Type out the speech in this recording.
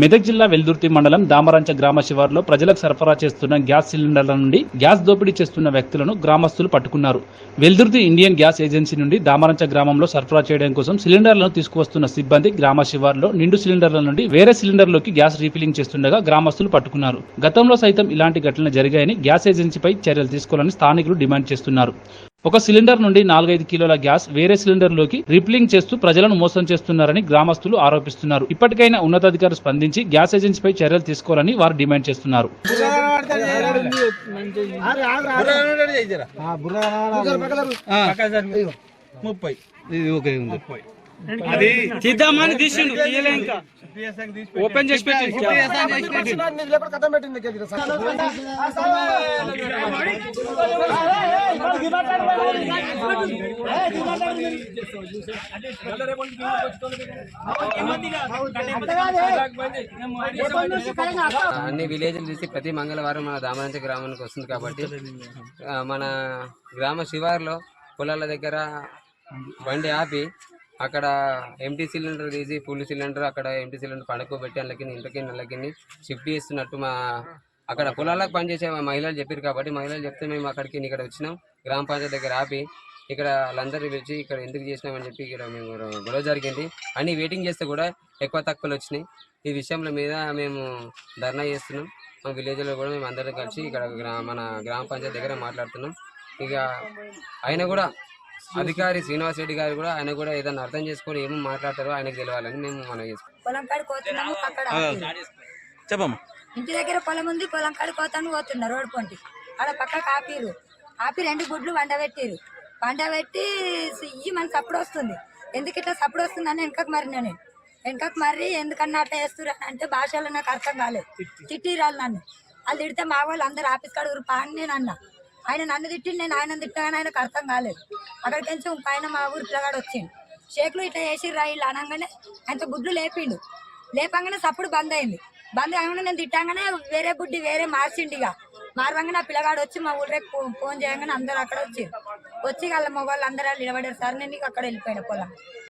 మెదక్ జిల్లా వెల్దుర్తి మండలం దామరంచ గ్రామ శివారులో ప్రజలకు సరఫరా చేస్తున్న గ్యాస్ సిలిండర్ల నుండి గ్యాస్ దోపిడీ చేస్తున్న వ్యక్తులను గ్రామస్తులు పట్టుకున్నారు. వెల్దుర్తి ఇండియన్ గ్యాస్ ఏజెన్సీ నుండి దామరంచ గ్రామంలో సరఫరా చేయడం కోసం సిలిండర్లను తీసుకువస్తున్న సిబ్బంది గ్రామ శివారులో నిండు సిలిండర్ల నుండి వేరే సిలిండర్లోకి గ్యాస్ రీఫిలింగ్ చేస్తుండగా గ్రామస్తులు పట్టుకున్నారు. గతంలో సైతం ఇలాంటి ఘటనలు జరిగాయని గ్యాస్ ఏజెన్సీపై చర్యలు తీసుకోవాలని స్థానికులు డిమాండ్ చేస్తున్నారు. ఒక సిలిండర్ నుండి నాలుగైదు కిలోల గ్యాస్ వేరే సిలిండర్లోకి రిప్లింగ్ చేస్తూ ప్రజలను మోసం చేస్తున్నారని గ్రామస్తులు ఆరోపిస్తున్నారు. ఇప్పటికైనా ఉన్నతాధికారులు స్పందించి గ్యాస్ ఏజెన్సీపై చర్యలు తీసుకోవాలని వారు డిమాండ్ చేస్తున్నారు. ముప్పై తీద్దామని తీసిండు ఓపెన్ చేసి పెట్టి అన్ని విలేజ్లు తీసి ప్రతి మంగళవారం మన దామరంచ గ్రామానికి వస్తుంది కాబట్టి మన గ్రామ శివారులో పొలాల దగ్గర బండి ఆపి అక్కడ ఎంటీ సిలిండర్ తీసి ఫుల్ సిలిండర్ అక్కడ ఎంటీ సిలిండర్ పడుకోబెట్టి అందులోకి ఇంటికి నెలకి షిఫ్ట్ చేస్తున్నట్టు మా అక్కడ పొలాలకు పనిచేసే మహిళలు చెప్పారు కాబట్టి మహిళలు చెప్తే మేము అక్కడికి ఇక్కడ వచ్చినాం. గ్రామ పంచాయతీ దగ్గర ఆపి ఇక్కడ వాళ్ళందరూ పిలిచి ఇక్కడ ఎందుకు చేసినామని చెప్పి ఇక్కడ మేము గొడవ జరిగింది. అన్ని వెయిటింగ్ చేస్తే కూడా ఎక్కువ తక్కువలు వచ్చినాయి. ఈ విషయంలో మీద మేము ధర్నా చేస్తున్నాం. మా విలేజ్లో కూడా మేము అందరం కలిసి ఇక్కడ మన గ్రామ పంచాయతీ దగ్గర మాట్లాడుతున్నాం. ఇక ఆయన కూడా అధికారి శ్రీనివాస్ రెడ్డి గారు కూడా ఆయన కూడా ఏదైనా అర్థం చేసుకొని ఏమో మాట్లాడతారో ఆయనకు తెలియాలని మేము మనం అక్కడ చెప్పమ్మా. ఇంటి దగ్గర పొలం ఉంది పొలం కాడికి పోతాను పోతున్నా రోడ్ పొంటి. ఆడ పక్క కాపీరు ఆపి రెండు గుడ్లు వండబెట్టిరు వండబెట్టి ఇయ్యి మన సప్పుడు వస్తుంది. ఎందుకు ఇట్లా సప్పుడు వస్తుంది అని వెనకకు మరినా నేను. వెనకకు మర్రి ఎందుకన్నా అట్లా వేస్తురు అని అంటే భాషలో నాకు అర్థం కాలేదు. తిట్టిరాళ్ళు నన్ను. వాళ్ళు తిడితే మా వాళ్ళు అందరు ఆఫీస్ కాడ ఊరు అని నేను అన్నా. ఆయన నన్ను తిట్టి నేను ఆయన తిట్టాగానే ఆయనకు అర్థం కాలేదు. అక్కడికి నుంచి ఇంకో ఆయన మా ఊరు పిల్లగాడు వచ్చిండు. షేకులు ఇట్లా వేసిర్రా ఇలా అనగానే ఆయనతో గుడ్లు లేపిండు. లేపంగానే సప్పుడు బంద్ అయింది. బంద్ కాగానే నేను తిట్టంగానే వేరే బుడ్డి వేరే మార్చిండు ఇక. మార్వంగానే ఆ పిల్లగాడు వచ్చి మా ఊళ్ళో ఫోన్ చేయగానే అందరు అక్కడ వచ్చి వచ్చి వాళ్ళ మొగోళ్ళు అందరూ నిలబడారు. సార్ నేను అక్కడ వెళ్ళిపోయిన పొలం